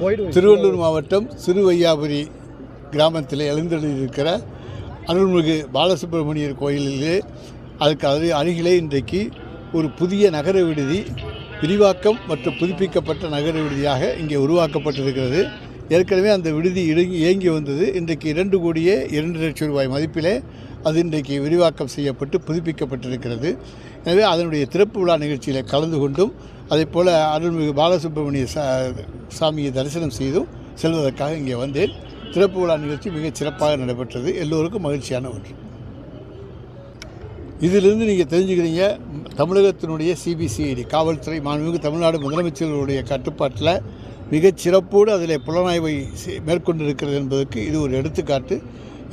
திருவள்ளூர் மாவட்டம் சிறுவையாபுரி கிராமத்தில் எழுந்தெழுந்திருக்கிற அருள்மிகு பாலசுப்பிரமணியர் கோயிலிலே அதுக்கு அது அருகிலே இன்றைக்கு ஒரு புதிய நகர விடுதி விரிவாக்கம் மற்றும் புதுப்பிக்கப்பட்ட நகர விடுதியாக இங்கே உருவாக்கப்பட்டிருக்கிறது. ஏற்கனவே அந்த விடுதி இயங்கி வந்தது. இன்றைக்கு இரண்டு கோடியே இரண்டு லட்சம் ரூபாய் மதிப்பிலே அது இன்றைக்கு விரிவாக்கம் செய்யப்பட்டு புதுப்பிக்கப்பட்டிருக்கிறது. எனவே அதனுடைய திறப்பு விழா நிகழ்ச்சியில் கலந்து கொண்டும் அதே போல் அருள்மிகு பாலசுப்ரமணிய சா சாமியை தரிசனம் செய்தும் செல்வதற்காக இங்கே வந்தேன். திறப்பு விழா நிகழ்ச்சி மிகச் சிறப்பாக நடைபெற்றது. எல்லோருக்கும் மகிழ்ச்சியான ஒன்று. இதிலிருந்து நீங்கள் தெரிஞ்சுக்கிறீங்க தமிழகத்தினுடைய சிபிசிஐடி காவல்துறை மாண்புமிகு தமிழ்நாடு முதலமைச்சர்களுடைய கட்டுப்பாட்டில் மிகச் சிறப்போடு அதில் புலனாய்வை மேற்கொண்டிருக்கிறது என்பதற்கு இது ஒரு எடுத்துக்காட்டு.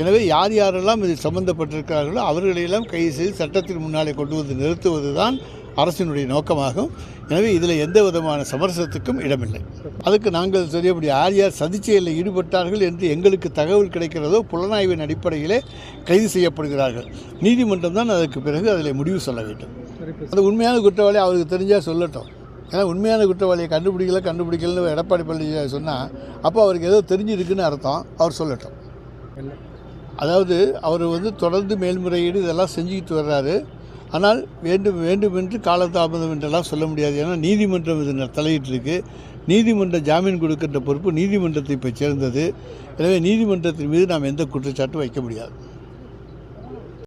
எனவே யார் யாரெல்லாம் இதில் சம்பந்தப்பட்டிருக்கிறார்களோ அவர்களையெல்லாம் கைது செய்து சட்டத்தின் முன்னாலே கொண்டு வந்து நிறுத்துவது தான் அரசினுடைய நோக்கமாகும். எனவே இதில் எந்த விதமான சமரசத்துக்கும் இடமில்லை. அதுக்கு நாங்கள் தெரியபடி யார் யார் சதிச்செயலில் ஈடுபட்டார்கள் என்று எங்களுக்கு தகவல் கிடைக்கிறதோ புலனாய்வின் அடிப்படையிலே கைது செய்யப்படுகிறார்கள். நீதிமன்றம் தான் அதற்கு பிறகு அதில் முடிவு சொல்ல வேண்டும். அது உண்மையான குற்றவாளி அவருக்கு தெரிஞ்சால் சொல்லட்டும். ஏன்னா உண்மையான குற்றவாளியை கண்டுபிடிக்கல கண்டுபிடிக்கலன்னு எடப்பாடி பழனிசாமி சொன்னால் அப்போ அவருக்கு ஏதோ தெரிஞ்சிருக்குன்னு அர்த்தம் அவர் சொல்லட்டும். அதாவது அவர் வந்து தொடர்ந்து மேல்முறையீடு இதெல்லாம் செஞ்சுக்கிட்டு வர்றாரு. ஆனால் வேண்டும் வேண்டும் என்று காலதாமதம் என்றெல்லாம் சொல்ல முடியாது. ஏன்னா நீதிமன்றம் இது தலையிட்டிருக்கு. நீதிமன்ற ஜாமீன் கொடுக்கின்ற பொறுப்பு நீதிமன்றத்தை இப்போ சேர்ந்தது. எனவே நீதிமன்றத்தின் மீது நாம் எந்த குற்றச்சாட்டும் வைக்க முடியாது.